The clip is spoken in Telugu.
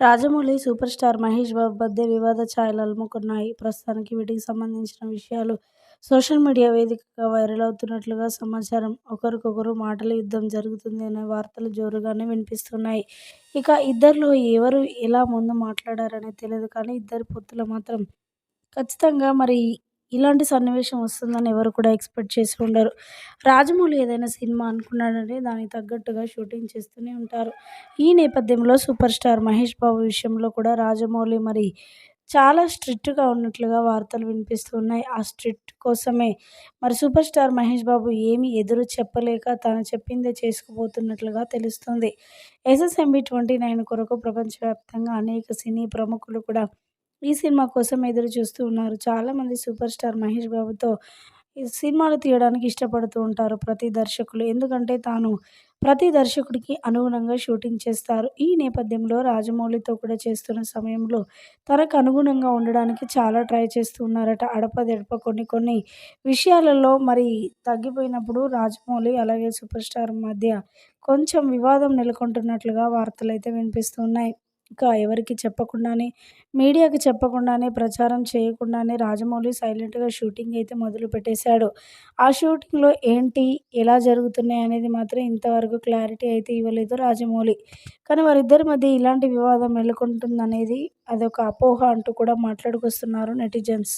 రాజమౌళి సూపర్ స్టార్ మహేష్ బాబు మధ్య వివాద ఛాయలు అలుముకున్నాయి. ప్రస్తుతానికి వీటికి సంబంధించిన విషయాలు సోషల్ మీడియా వేదికగా వైరల్ అవుతున్నట్లుగా సమాచారం. ఒకరికొకరు మాటల యుద్ధం జరుగుతుంది అనే వార్తలు జోరుగానే వినిపిస్తున్నాయి. ఇక ఇద్దరిలో ఎవరు ఎలా ముందు మాట్లాడారనేది తెలియదు కానీ ఇద్దరు పొత్తులు మాత్రం ఖచ్చితంగా మరి ఇలాంటి సన్నివేశం వస్తుందని ఎవరు కూడా ఎక్స్పెక్ట్ చేసి ఉండరు. రాజమౌళి ఏదైనా సినిమా అనుకున్నాడంటే దానికి తగ్గట్టుగా షూటింగ్ చేస్తూనే ఉంటారు. ఈ నేపథ్యంలో సూపర్ స్టార్ మహేష్ బాబు విషయంలో కూడా రాజమౌళి మరి చాలా స్ట్రిక్ట్గా ఉన్నట్లుగా వార్తలు వినిపిస్తూ ఉన్నాయి. ఆ స్ట్రిక్ట్ కోసమే మరి సూపర్ స్టార్ మహేష్ బాబు ఏమీ ఎదురు చెప్పలేక తాను చెప్పిందే చేసుకుపోతున్నట్లుగా తెలుస్తుంది ఎస్ఎస్ఎంబి ట్వంటీ నైన్ కొరకు ప్రపంచవ్యాప్తంగా అనేక సినీ ప్రముఖులు కూడా ఈ సినిమా కోసం ఎదురు చూస్తూ ఉన్నారు. చాలామంది సూపర్ స్టార్ మహేష్ బాబుతో సినిమాలు తీయడానికి ఇష్టపడుతూ ఉంటారు ప్రతి దర్శకులు. ఎందుకంటే తాను ప్రతి దర్శకుడికి అనుగుణంగా షూటింగ్ చేస్తారు. ఈ నేపథ్యంలో రాజమౌళితో కూడా చేస్తున్న సమయంలో తనకు అనుగుణంగా ఉండడానికి చాలా ట్రై చేస్తూ ఉన్నారట. అడపాదడపా కొన్ని కొన్ని విషయాలలో మరి తగ్గిపోయినప్పుడు రాజమౌళి అలాగే సూపర్ స్టార్ మధ్య కొంచెం వివాదం నెలకొంటున్నట్లుగా వార్తలైతే అయితే వినిపిస్తున్నాయి ఇంకా ఎవరికి చెప్పకుండానే మీడియాకి చెప్పకుండానే ప్రచారం చేయకుండానే రాజమౌళి సైలెంట్గా షూటింగ్ అయితే మొదలు పెట్టేశాడు. ఆ షూటింగ్లో ఏంటి ఎలా జరుగుతున్నాయి అనేది మాత్రం ఇంతవరకు క్లారిటీ అయితే ఇవ్వలేదు రాజమౌళి. కానీ వారిద్దరి మధ్య ఇలాంటి వివాదం నెలకొంటుందనేది అదొక అపోహ అంటూ కూడా మాట్లాడుకొస్తున్నారు నెటిజన్స్.